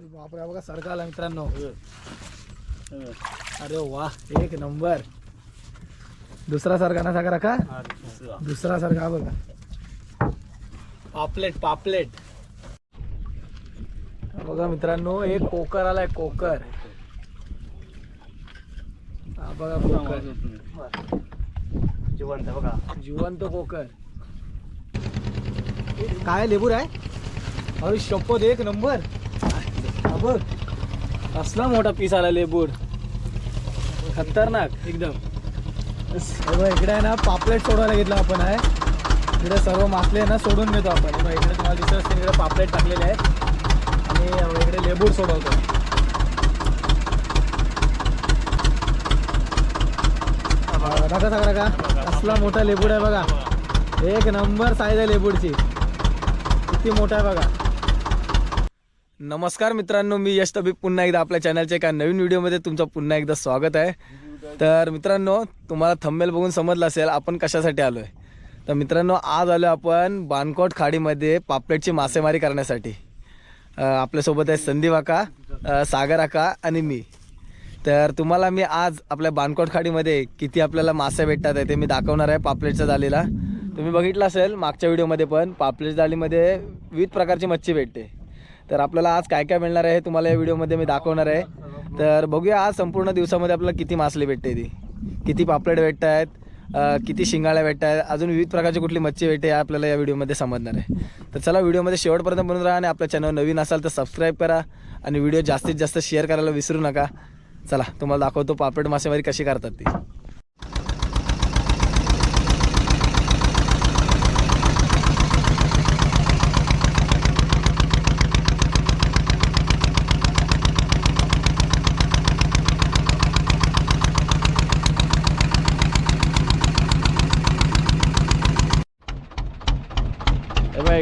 अरे बापरे बघा सरका आला मित्रांनो. अरे वा एक नंबर. दुसरा सरका ना साखर का? दुसरा. सरका बघा. पापलेट पापलेट. बघा मित्रांनो एक कोकर आलाय कोकर. हा बघा कोकर. जिवंत बघा. जिवंत कोकर. काय लेबूर आहे अरे शपथ एक नंबर. बघ. असला मोठा पीस आला लेबूर खतरनाक एकदम. इकडे आहे ना पापलेट सोडवायला घेतलं आपण आहे. इकडे सर्व मासले आहे ना सोडून घेतो आपण. इकडे तुम्हाला दिसत असते इकडे पापलेट टाकलेले आहेत. आणि इकडे लेबूर सोडवतो. बघा सगळं का असला मोठा लेबूड आहे बघा. एक नंबर साईज आहे लेबूडची. किती मोठा आहे बघा. नमस्कार मित्रांनो मी यश तबीब पुन्हा एकदा आपल्या चॅनलच्या एका नवीन व्हिडिओमध्ये तुमचं पुन्हा एकदा स्वागत आहे. तर मित्रांनो तुम्हाला थंबेल बघून समजलं असेल आपण कशासाठी आलो आहे तर मित्रांनो आज आलो आपण बानकोट खाडीमध्ये पापलेटची मासेमारी करण्यासाठी. आपल्यासोबत आहे संदीप आका सागर आका आणि मी. तर तुम्हाला मी आज आपल्या बानकोट खाडीमध्ये किती आपल्याला मासे भेटतात आहे ते मी दाखवणार आहे पापलेटच्या जाळीला. तुम्ही बघितलं असेल मागच्या व्हिडिओमध्ये पण पापलेट जाळीमध्ये विविध प्रकारची मच्छी भेटते. तर आपल्याला आज काय काय मिळणार आहे हे तुम्हाला या व्हिडिओमध्ये मी दाखवणार आहे. तर बघूया आज संपूर्ण दिवसामध्ये आपल्याला किती मासली भेटते ती. किती पापलेट भेटत आहेत किती शिंगाळ्या भेटत आहेत अजून विविध प्रकारची कुठली मच्छी भेटते आपल्याला या व्हिडिओमध्ये समजणार आहे. तर चला व्हिडिओमध्ये शेवटपर्यंत बनून राहा आणि आपल्या चॅनल नवीन असाल तर सबस्क्राईब करा आणि व्हिडिओ जास्तीत जास्त शेअर करायला विसरू नका. चला तुम्हाला दाखवतो पापलेट मासेमारी कशी करतात ती.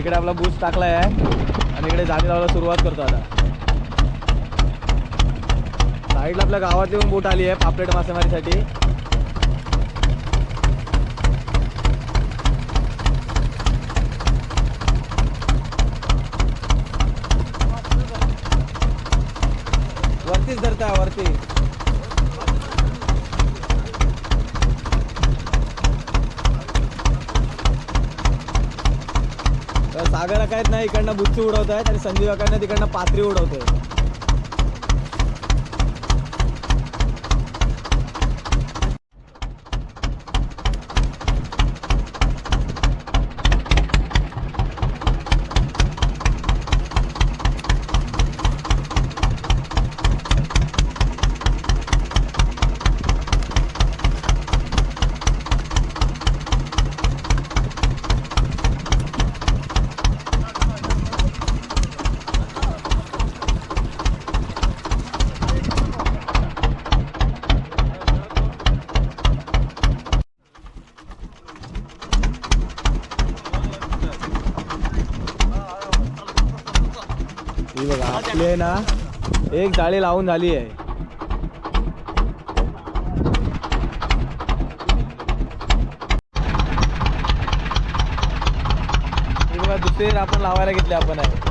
इकडे आपला बूस टाकलाय आणि इकडे जाणी लावायला सुरुवात करतो आता. साईडला आपल्या गावातली पण बोट आली आहे पापलेट मासेमारीसाठी. वरतीच धरताय वरती तर सागर काय नाही इकडनं बुच्ची उडवत आहेत आणि संजीव काकांना तिकडनं पात्री उडवतोय. ही ना एक जाळी लावून झाली आहे. दुसरी आपण लावायला घेतली आपण आहे.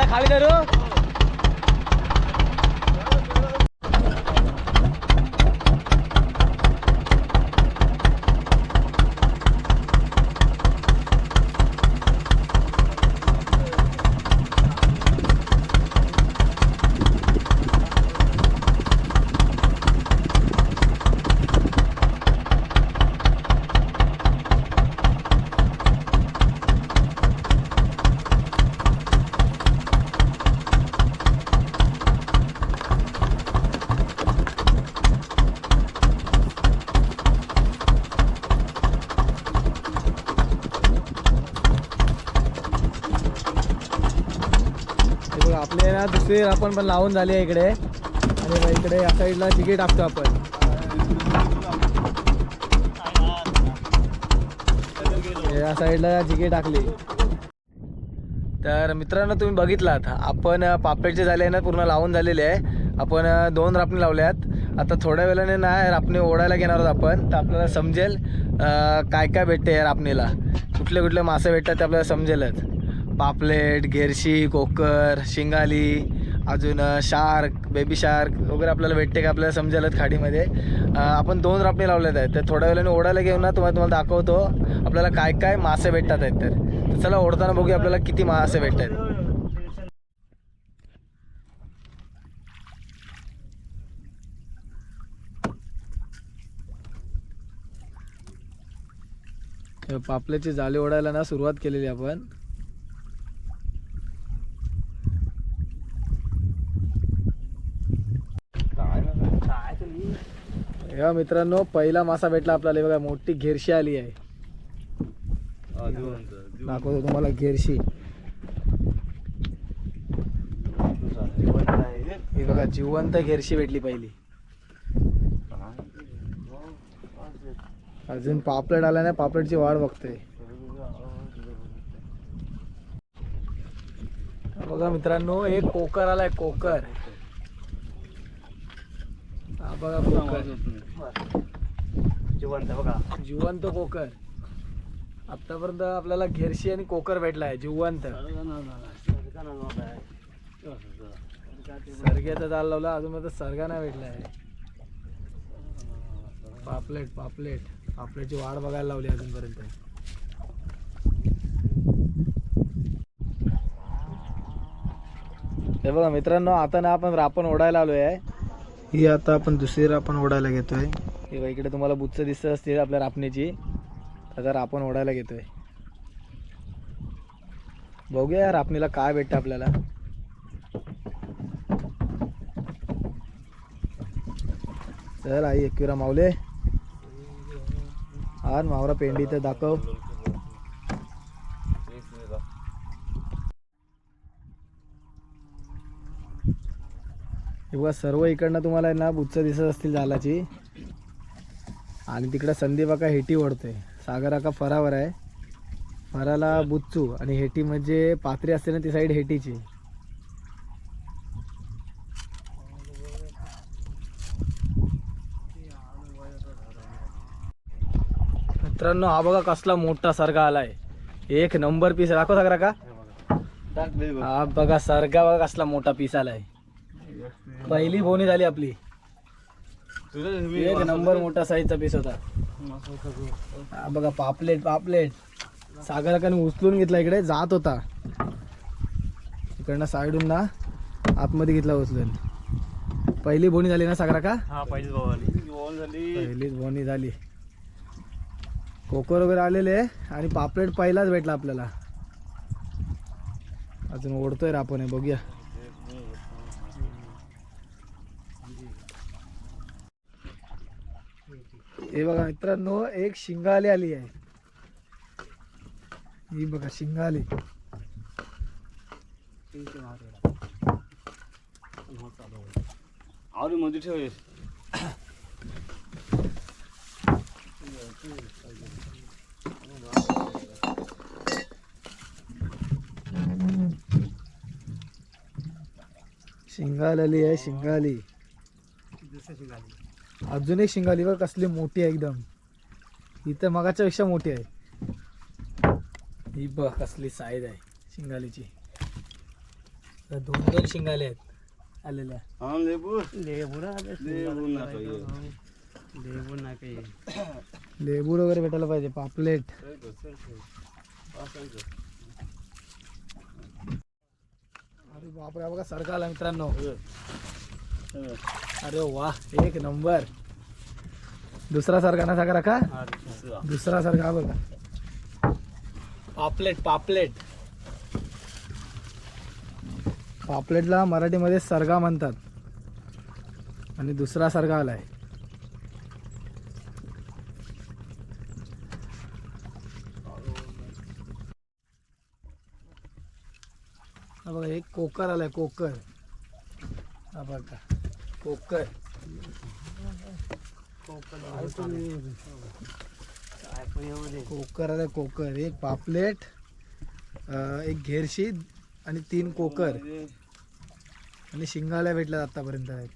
आपल्याला खाली धरू इकडे ना आपण पण लावून झाली आहे इकडे. आणि इकडे या साईडला जिगे टाकतो आपण. या साईडला जिगे टाकली. तर मित्रांनो तुम्ही बघितलात आपण पापडचे झाले ना पूर्ण लावून झालेले आहे. आपण दोन रापणी लावल्यात. आता थोड्या वेळाने ना रापणी ओढायला घेणार आहोत आपण. तर आपल्याला समजेल काय काय भेटते या रापणीला. कुठले कुठले मासे भेटतात ते आपल्याला समजेलच. पापलेट घेरशी कोकर शिंगाली अजून शार्क बेबी शार्क वगैरे आपल्याला भेटते का आपल्याला समजायलात खाडीमध्ये? आपण दोन रापणी लावल्यात आहेत. तर थोड्या वेळाने ओढायला घेऊन ना तुम्हाला तुम्हाला दाखवतो. आपल्याला काय काय मासे भेटतात आहेत तर. चला ओढताना बघूया आपल्याला किती मासे भेटत आहेत. हे जाळी ओढायला ना सुरुवात केलेली आपण. या मित्रांनो पहिला मासा भेटला आपल्याला. हे बघा मोठी घेरशी आली आहे. दाखवतो तुम्हाला घेरशी. ही बघा जिवंत घेरशी भेटली पहिली. अजून पापलेट आला नाही पापलेटची वाढ बघतोय. हा बघा मित्रांनो एक कोकर आलाय कोकर. हा बघा कोकर जिवंत बघा. जिवंत कोकर आतापर्यंत आपल्याला घेरशी आणि कोकर भेटलाय जिवंत. सरग्याचा जाल लावला अजून मला सरगा नाही भेटलाय पापलेट पापलेट. पापलेटची वाढ बघायला लावली अजूनपर्यंत. हे बघा मित्रांनो आता ना आपण रापण ओढायला आलोय. आहे ही आता आपण दुसरी रापण ओढायला घेतोय. हे इकडे तुम्हाला बुच्च दिसत असतील आपल्या रापणीची. आता रापण ओढायला घेतोय. बघूया या रापणीला काय भेटतं आपल्याला. चल आई एकविरा मावले आर मावरा पेंडी तर दाखव. हे बघा सर्व इकडनं तुम्हाला ना बुच्च दिसत असतील जालाची आणि तिकडं संदीप का हेटी ओढतोय. सागर का फरावर आहे. फराला बुच्चू आणि हेटी म्हणजे पात्री असते ना ती साईड हेटीची. मित्रांनो हा बघा कसला मोठा सरगा आलाय. एक नंबर पीस दाखव सागरा का हा बघा. सरगा बघा कसला मोठा पीस आलाय. पहिली बोनी झाली आपली. एक नंबर मोठा साईजचा पीस होता. हा बघा पापलेट पापलेट. सागराकाने उचलून घेतला इकडे जात होता. इकडनं साईडून ना आतमध्ये घेतला उचलून. पहिली बोनी झाली ना सागरा का हा पहिलीच बोनी झाली. कोकर वगैरे आलेले आणि पापलेट पहिलाच भेटला आपल्याला. अजून ओढतोय रे आपण हे बघूया. हे बघा मित्रांनो एक शिंगाली आली आहे. ही बघा शिंगाली. आवडी मध्ये ठेव शिंगाल आली आहे शिंगाली. अजून एक शिंगाली बघ कसली मोठी आहे एकदम. ही तर मगाच्या पेक्षा मोठी आहे. ही बघ कसली साईज आहे शिंगालीची. दोन दोन शिंगाले आहेत. आलेल्या. लेबू. लेबू ना काही. लेबूड वगैरे भेटायला पाहिजे पापलेट. अरे बापरे बघा सरका आला मित्रांनो. अरे वा एक नंबर. दुसरा सरका ना साखर का? दुसरा. सरका हा बघा. पापलेट पापलेट. पापलेटला मराठीमध्ये सरगा म्हणतात. आणि दुसरा सरगा आलाय. हा बघा एक कोकर आलाय कोकर. हा बघा. कोकर कोकर कोकर एक पापलेट एक घेरशी आणि तीन कोकर. आणि शिंगाल्या भेटल्या आतापर्यंत आहेत.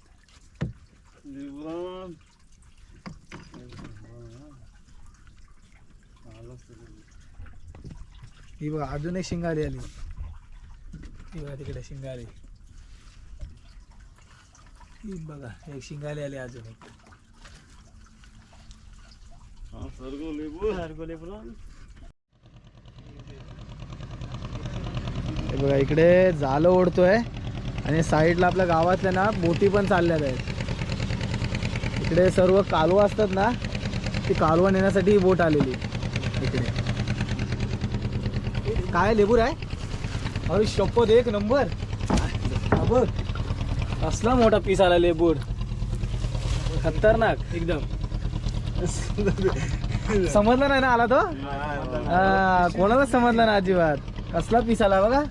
ही बघा अजून एक शिंगाली आली. ही बघा तिकडे शिंगाली बघा एक शिंगाली आली अजून एक. हा हे बघा इकडे जालं ओढतोय आणि साईडला आपल्या गावातल्या ना बोटी पण चालल्यात आहेत. इकडे सर्व कालवा असतात ना ती कालवा नेण्यासाठी ही बोट आलेली इकडे. काय लेबूर आहे अरे शपथ एक नंबर. हा बघ. असला मोठा पीस आला लेबूर. खतरनाक एकदम. समजलं नाही ना आला तो? हा, कोणालाच समजलं ना अजिबात. कसला पीस आला बघा.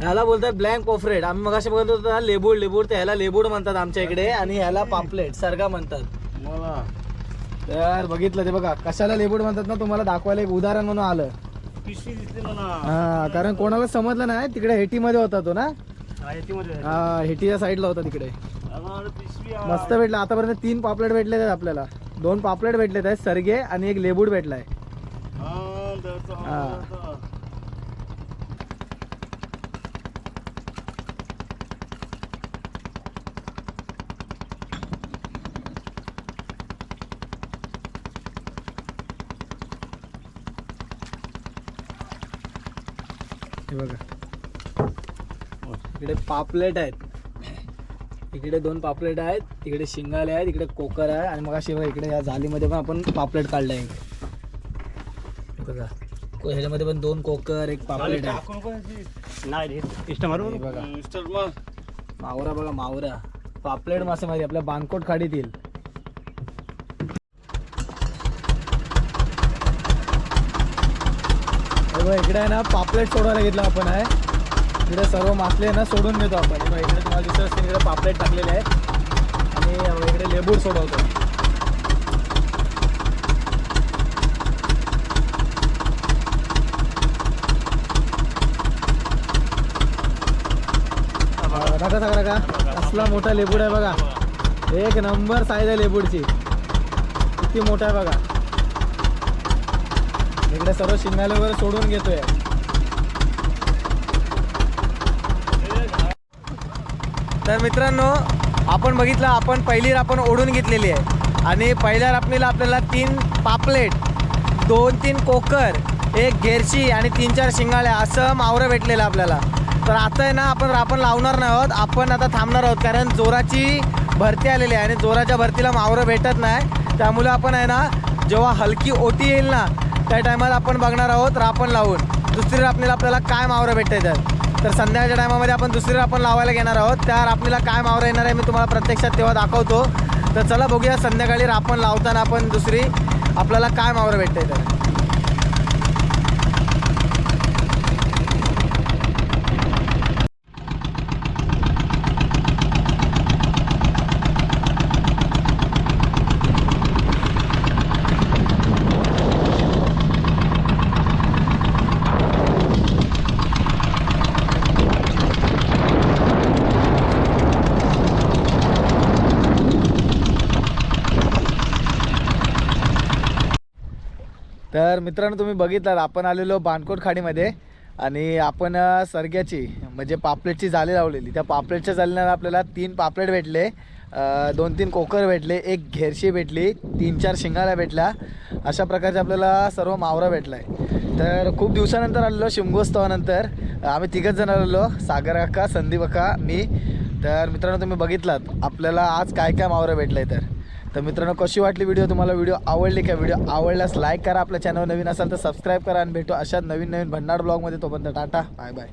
ह्याला बोलतात ब्लँक पॉफ्रेट आम्ही मग बघत होतो ना लेबूड लेबूड तर ह्याला लेबूड म्हणतात आमच्या इकडे आणि ह्याला पापलेट सरगा म्हणतात. मला. तर बघितलं ते बघा कशाला लेबूड म्हणतात ना तुम्हाला दाखवायला एक उदाहरण म्हणून आलं. हा कारण कोणाला समजलं नाही तिकडे हेटीमध्ये होता तो ना. हा हेटीच्या साईडला होता तिकडे. मस्त भेटला. आतापर्यंत तीन पापलेट भेटले आहेत आपल्याला. दोन पापलेट भेटले आहेत सरगे आणि एक लेबूड भेटलाय हा, त्याचा हा. होता. हे बघा इकडे पापलेट आहेत. इकडे दोन पापलेट आहेत तिकडे शिंगाले आहेत इकडे कोकर आहे आणि मग शिवाय इकडे या जालीमध्ये पण आपण पापलेट काढले आहे बघा ह्याच्यामध्ये पण दोन कोकर एक पापलेट आहे. नाही बघा. मावरा बघा मावरा. पापलेट मासेमारी आपल्या बानकोट खाडीत येईल. इकडे आहे ना पापलेट सोडायला घेतलं आपण आहे. इकडे सर्व मासले ना सोडून घेतो आपण. इकडे तुम्हाला दिसत असतील इकडे पापलेट टाकलेले आहेत. आणि इकडे लेबूर सोडवतो. रका सगळं का असला मोठा लेबूड आहे बघा. एक नंबर साईज आहे लेबूडची. किती मोठा आहे बघा. इकडे सर्व शिंगाले वगैरे सोडून घेतोय. तर मित्रांनो आपण बघितलं आपण पहिली आपण ओढून घेतलेली आहे. आणि पहिल्या रापणीला आपल्याला तीन पापलेट दोन तीन कोकर एक घेरशी आणि तीन चार शिंगाळ्या असं मावरं भेटलेलं आपल्याला. तर आता आहे ना आपण रापण लावणार नाही आहोत. आपण आता थांबणार आहोत कारण जोराची भरती आलेली आहे आणि जोराच्या भरतीला मावरं भेटत नाही. त्यामुळे आपण आहे ना जेव्हा हलकी ओटी येईल ना त्या टायमात आपण बघणार आहोत रापण लावून. दुसरी रापणीला आपल्याला काय मावरं भेटतात तर संध्याकाळच्या टायमामध्ये आपण दुसरी आपण लावायला घेणार आहोत. त्या रापणीला काय मावरं येणार आहे मी तुम्हाला प्रत्यक्षात तेव्हा दाखवतो. तर चला बघूया संध्याकाळी रापण लावताना आपण दुसरी आपल्याला काय मावरं भेटतंय तर. तर मित्रांनो तुम्ही बघितलात आपण आलेलो बाणकोट खाडीमध्ये आणि आपण सरग्याची म्हणजे पापलेटची जाळी लावलेली. त्या पापलेटच्या जाळीला आपल्याला तीन पापलेट भेटले दोन तीन कोकर भेटले एक घेरशी भेटली तीन चार शिंगाऱ्या भेटल्या. अशा प्रकारचे आपल्याला सर्व मावरा भेटला आहे तर खूप दिवसानंतर आलेलो शिमगोत्सवानंतर. आम्ही तिघच जण आलेलो सागर अक्का संदीप अक्का मी. तर मित्रांनो तुम्ही बघितलात आपल्याला आज काय काय मावरं भेटलं आहे तर. तर मित्रांनो कशी वाटली व्हिडिओ तुम्हाला व्हिडिओ आवडली का? व्हिडिओ आवडल्यास लाईक करा. आपल्या चॅनल नवीन असाल तर सबस्क्राईब करा आणि भेटू अशा नवीन नवीन भंडार ब्लॉगमध्ये तोपर्यंत टाटा. Bye bye